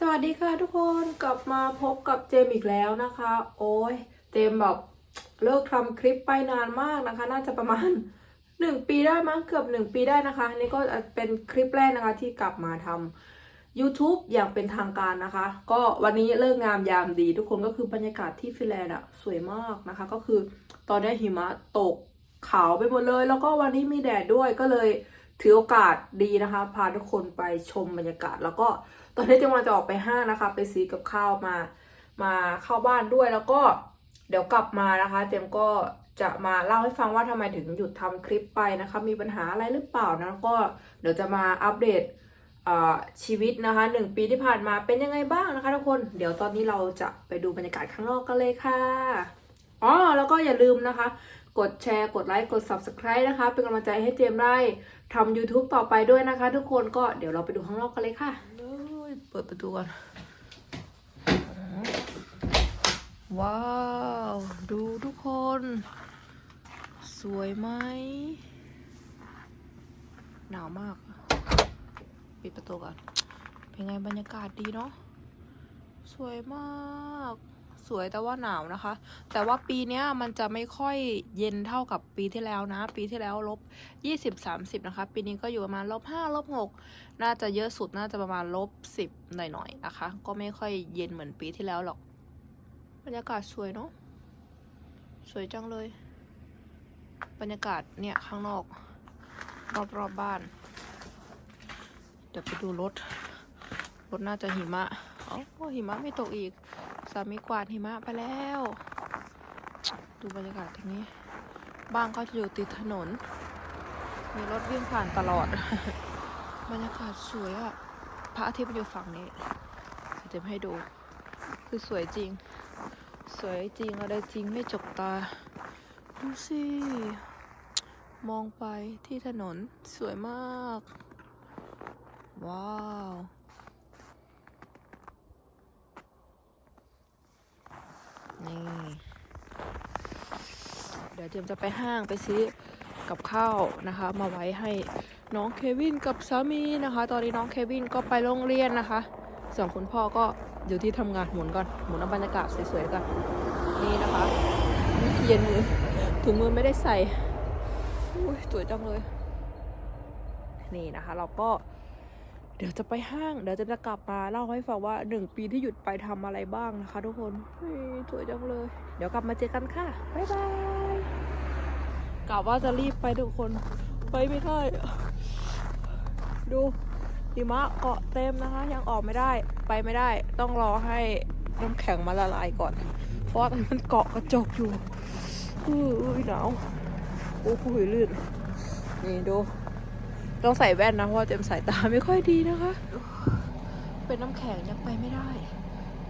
สวัสดีค่ะทุกคนกลับมาพบกับเจมอีกแล้วนะคะ โอ้ยเจมแบบเลิกทำคลิปไปนานมากนะคะ น่าจะประมาณหนึ่งปีได้มั้งเกือบหนึ่งปีได้นะคะอันนี่ก็เป็นคลิปแรกนะคะที่กลับมาทำ YouTube อย่างเป็นทางการนะคะ ก็วันนี้เลิกงามยามดี ทุกคนก็คือบรรยากาศที่ฟินแลนด์อะสวยมากนะคะ ก็คือตอนนี้หิมะตกขาวไปหมดเลย แล้วก็วันนี้มีแดดด้วยก็เลย ถือโอกาสดีนะคะ พาทุกคนไปชมบรรยากาศ แล้วก็ตอนนี้จะมาจะออกไปห้างนะคะ ไปซื้อกับข้าวมามาเข้าบ้านด้วยแล้วก็เดี๋ยวกลับมานะคะ เจมก็จะมาเล่าให้ฟังว่าทำไมถึงหยุดทำคลิปไปนะคะ มีปัญหาอะไรหรือเปล่านะแล้วก็เดี๋ยวจะมาอัปเดตชีวิตนะคะหนึ่งปีที่ผ่านมาเป็นยังไงบ้างนะคะทุกคนเดี๋ยวตอนนี้เราจะไปดูบรรยากาศข้างนอกกันเลยค่ะอ๋อแล้วก็อย่าลืมนะคะ กดแชร์ กดไลค์ กด subscribe นะคะ เป็นกำลังใจให้เจมได้ทำ YouTube ต่อไปด้วยนะคะ ทุกคนก็เดี๋ยวเราไปดูข้างนอกกันเลยค่ะ เปิดประตูก่อน ว้าว ดูทุกคน สวยไหม หนาวมาก ปิดประตูก่อน เป็นไงบรรยากาศดีเนาะ สวยมาก สวยแต่ว่าหนาวนะคะ แต่ว่าปีนี้มันจะไม่ค่อยเย็นเท่ากับปีที่แล้วนะ ปีที่แล้วลบยี่สิบสามสิบนะคะ ปีนี้ก็อยู่ประมาณลบห้าลบหกน่าจะเยอะสุดน่าจะประมาณลบสิบหน่อยๆนะคะ ก็ไม่ค่อยเย็นเหมือนปีที่แล้วหรอกบรรยากาศสวยเนาะสวยจังเลย บรรยากาศเนี่ยข้างนอกรอบๆบบ้าน เดี๋ยวไปดูรถ รถน่าจะหิมะอ้าหิมะไม่ตกอีก สามีกวาดหิมะไปแล้ว ดูบรรยากาศตรงนี้ บ้านก็จะอยู่ติดถนน มีรถวิ่งผ่านตลอด บรรยากาศสวยอะพระอาทิตย์มันอยู่ฝั่งนี้เดี๋ยวจะให้ดู คือสวยจริง สวยจริงอะไรจริงไม่จกตา ดูสิ มองไปที่ถนนสวยมาก ว้าว นี่เดี๋ยวเจมจะไปห้างไปซื้อกับข้าวนะคะ มาไว้ให้น้องเควินกับสามีนะคะ ตอนนี้น้องเควินก็ไปโรงเรียนนะคะ ส่วนคุณพ่อก็อยู่ที่ทำงานหมุนก่อนหมุนเอาบรรยากาศสวยๆกันนี่นะคะเย็นมือถุงมือไม่ได้ใส่อุ้ยสวยจังเลย นี่นะคะ เราก็ เดี๋ยวจะไปห้าง เดี๋ยวจะกลับมาเล่าให้ฟังว่าหนึ่งปีที่หยุดไปทำอะไรบ้างนะคะทุกคนสวยจังเลย เดี๋ยวกลับมาเจอกันค่ะ บ๊ายบายกะว่าจะรีบไปทุกคน ไปไม่ได้ ดูหิมะเกาะเต็มนะคะ ยังออกไม่ได้ ไปไม่ได้ ต้องรอให้น้ำแข็งมาละลายก่อน เพราะมันเกาะกระจกอยู่อุ้ยหนาว โอ้โหลื่น นี่ดู ต้องใส่แว่นนะเพราะว่าเจมสายตาไม่ค่อยดีนะคะ เป็นน้ำแข็งยังไปไม่ได้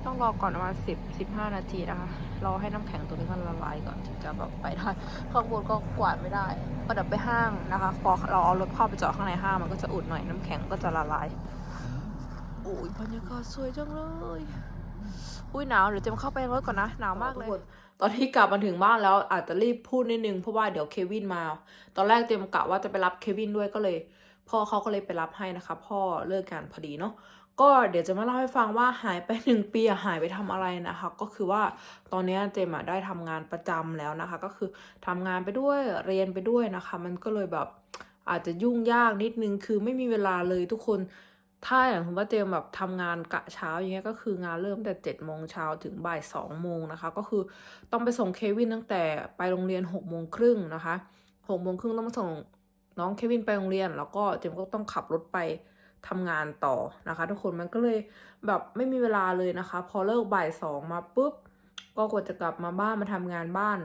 ต้องรอก่อนประมาณสิบสิบห้านาทีนะคะรอให้น้ำแข็งตัวนี้มันละลายก่อนถึงจะแบบไปได้ข้างบนก็กวาดไม่ได้ก็เดี๋ยวไปห้างนะคะ พอเราเอารถเข้าไปจอดข้างในห้างมันก็จะอุ่นหน่อยน้ำแข็งก็จะละลายโอ้ยบรรยากาศสวยจังเลย อุ้ยหนาวเดี๋ยวเจมเข้าไปในรถก่อนนะหนาวมากเลย ตอนที่กลับมาถึงบ้านแล้วอาจจะรีบพูดนิดนึงเพราะว่าเดี๋ยวเควินมา ตอนแรกเตรียมกะว่าจะไปรับเควินด้วยก็เลย พ่อเขาก็เลยไปรับให้นะคะ พ่อเลิกงานพอดีเนาะก็เดี๋ยวจะมาเล่าให้ฟังว่าหายไปหนึ่งปีหายไปทำอะไรนะคะ ก็คือว่าตอนนี้เจมได้ทำงานประจำแล้วนะคะ ก็คือทำงานไปด้วยเรียนไปด้วยนะคะ มันก็เลยแบบอาจจะยุ่งยากนิดนึงคือไม่มีเวลาเลยทุกคน ถ้าอย่างสมว่าเจมแบบทำงานกะเช้าอย่างเงี้ยก็คืองานเริ่มแต่เจ็ดโมงเช้าถึงบ่ายสองโมงนะคะ ก็คือต้องไปส่งเควินตั้งแต่ไปโรงเรียนหกโมงครึ่งนะคะหกโมงครึ่งต้องมาส่งน้องเควินไปโรงเรียน แล้วก็เจมก็ต้องขับรถไปทำงานต่อนะคะ ทุกคนมันก็เลยแบบไม่มีเวลาเลยนะคะ พอเลิกบ่ายสองมาปุ๊บก็กว่าจะกลับมาบ้านมาทำงานบ้าน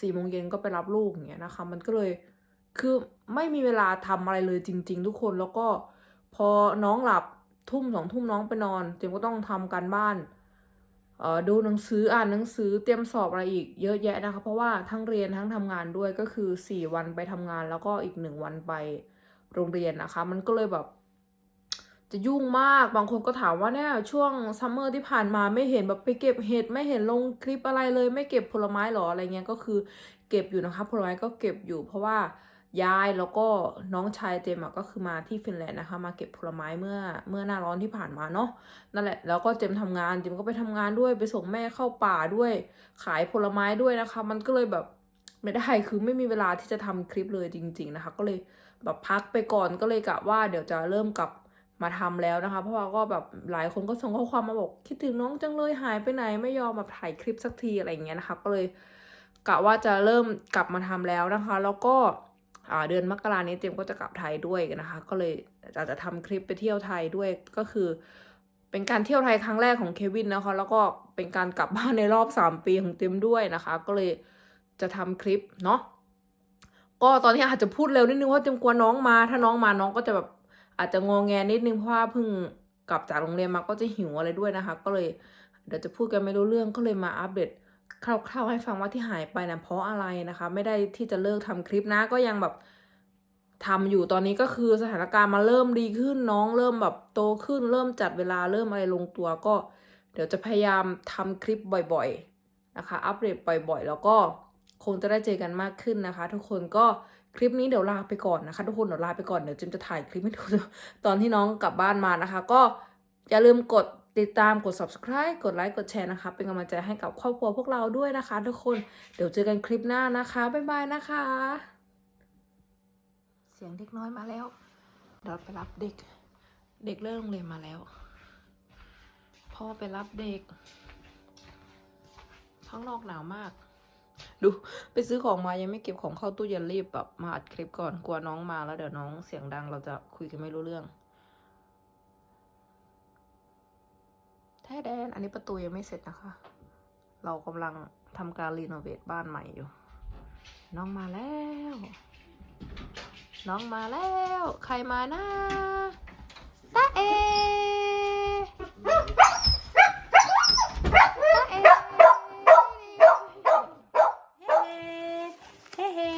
สี่โมงเย็นก็ไปรับลูกอย่างเงี้ยนะคะ มันก็เลยคือไม่มีเวลาทำอะไรเลยจริง ๆ ทุกคนแล้วก็ พอน้องหลับทุ่มสองทุ่มน้องไปนอนเจมก็ต้องทำการบ้านเอ่อดูหนังสืออ่านหนังสือเตรียมสอบอะไรอีกเยอะแยะนะคะ เพราะว่าทั้งเรียนทั้งทำงานด้วยก็คือสี่วันไปทำงาน แล้วก็อีกหนึ่งวันไปโรงเรียนนะคะ มันก็เลยแบบ จะยุ่งมากบางคนก็ถามว่าเนี่ยช่วงซัมเมอร์ที่ผ่านมาไม่เห็นแบบไปเก็บเห็ดไม่เห็นลงคลิปอะไรเลย ไม่เก็บผลไม้หรออะไรเงี้ยก็คือเก็บอยู่นะคะผลไม้ก็เก็บอยู่เพราะว่า ยายแล้วก็น้องชายเจมก็คือมาที่ฟินแลนด์นะคะ มาเก็บผลไม้เมื่อเมื่อหน้าร้อนที่ผ่านมาเนาะนั่นแหละแล้วก็เจมส์ทำงานเจมก็ไปทำงานด้วยไปส่งแม่เข้าป่าด้วย ขายผลไม้ด้วยนะคะ มันก็เลยแบบไม่ได้คือไม่มีเวลาที่จะทำคลิปเลยจริง ๆนะคะ ก็เลยแบบพักไปก่อนก็เลยกะว่าเดี๋ยวจะเริ่มกลับมาทำแล้วนะคะ เพราะว่าก็แบบหลายคนก็ส่งข้อความมาบอกคิดถึงน้องจังเลยหายไปไหนไม่ยอมมาถ่ายคลิปสักทีอะไรอย่างเงี้ยนะคะ ก็เลยกะว่าจะเริ่มกลับมาทำแล้วนะคะ แล้วก็ เดือนมกรานี้เจมก็จะกลับไทยด้วยนะคะ ก็เลยอาจจะทำคลิปไปเที่ยวไทยด้วยก็คือ เป็นการเที่ยวไทยครั้งแรกของเควินนะคะ แล้วก็เป็นการกลับบ้านในรอบ 3 ปีของเต็มด้วยนะคะ ก็เลยจะทำคลิปเนาะก็ตอนนี้อาจจะพูดเร็วนิดนึงเพราะเต็มกลัวน้องมา ถ้าน้องมาน้องก็จะแบบอาจจะงองแงนิดนึงเพราะว่าเพิ่งกลับจากโรงเรียนมาก็จะหิวอะไรด้วยนะคะ ก็เลยเดี๋ยวจะพูดกันไม่รู้เรื่องก็เลยมาอัปเดต คร่าวๆให้ฟังว่าที่หายไปนะเพราะอะไรนะคะ ไม่ได้ที่จะเลิกทำคลิปนะก็ยังแบบทำอยู่ตอนนี้ก็คือสถานการณ์มาเริ่มดีขึ้นน้องเริ่มแบบโตขึ้น เริ่มจัดเวลาเริ่มอะไรลงตัวก็ เดี๋ยวจะพยายามทำคลิปบ่อยๆนะคะ อัปเดตบ่อยๆ แล้วก็คงจะได้เจอกันมากขึ้นนะคะ ทุกคนก็คลิปนี้เดี๋ยวลาไปก่อนนะคะ ทุกคนเดี๋ยวลาไปก่อนเดี๋ยวจิมจะถ่ายคลิปให้ดูตอนที่น้องกลับบ้านมานะคะ ก็อย่าลืมกด ติดตามกด subscribe กดไลค์กดแชร์นะคะ เป็นกำลังใจให้กับครอบครัวพวกเราด้วยนะคะ ทุกคนเดี๋ยวเจอกันคลิปหน้านะคะ บ๊ายบายนะคะ เสียงเด็กน้อยมาแล้วเดี๋ยวไปรับเด็ก เด็กเลิกโรงเรียนมาแล้วพ่อไปรับเด็กข้างนอกหนาวมาก ดูไปซื้อของมายังไม่เก็บของเข้าตู้เย็นรีบแบบมาอัดคลิปก่อนกลัวน้องมาแล้วเดี๋ยวน้องเสียงดังเราจะคุยกันไม่รู้เรื่อง แท้แดน อันนี้ประตูยังไม่เสร็จนะคะ เรากำลังทำการรีโนเวทบ้านใหม่อยู่ น้องมาแล้ว น้องมาแล้ว ใครมานะตาเอตาเอเฮ้เฮ้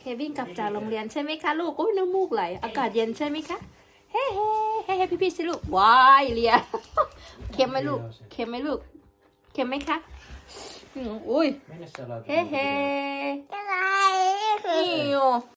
เควินกลับจากโรงเรียนใช่ไหมคะลูกอุ้ยน้ำมูกไหล อากาศเย็นใช่ไหมคะ เฮ้เฮ้เฮ้เฮ้พี่พี่ๆสิลูกว้ายเลียเค็มไหมลูกเค็มไหมลูกเค็มไหมคะอืมอุ้ย Mene sä laat He he. mun Iu.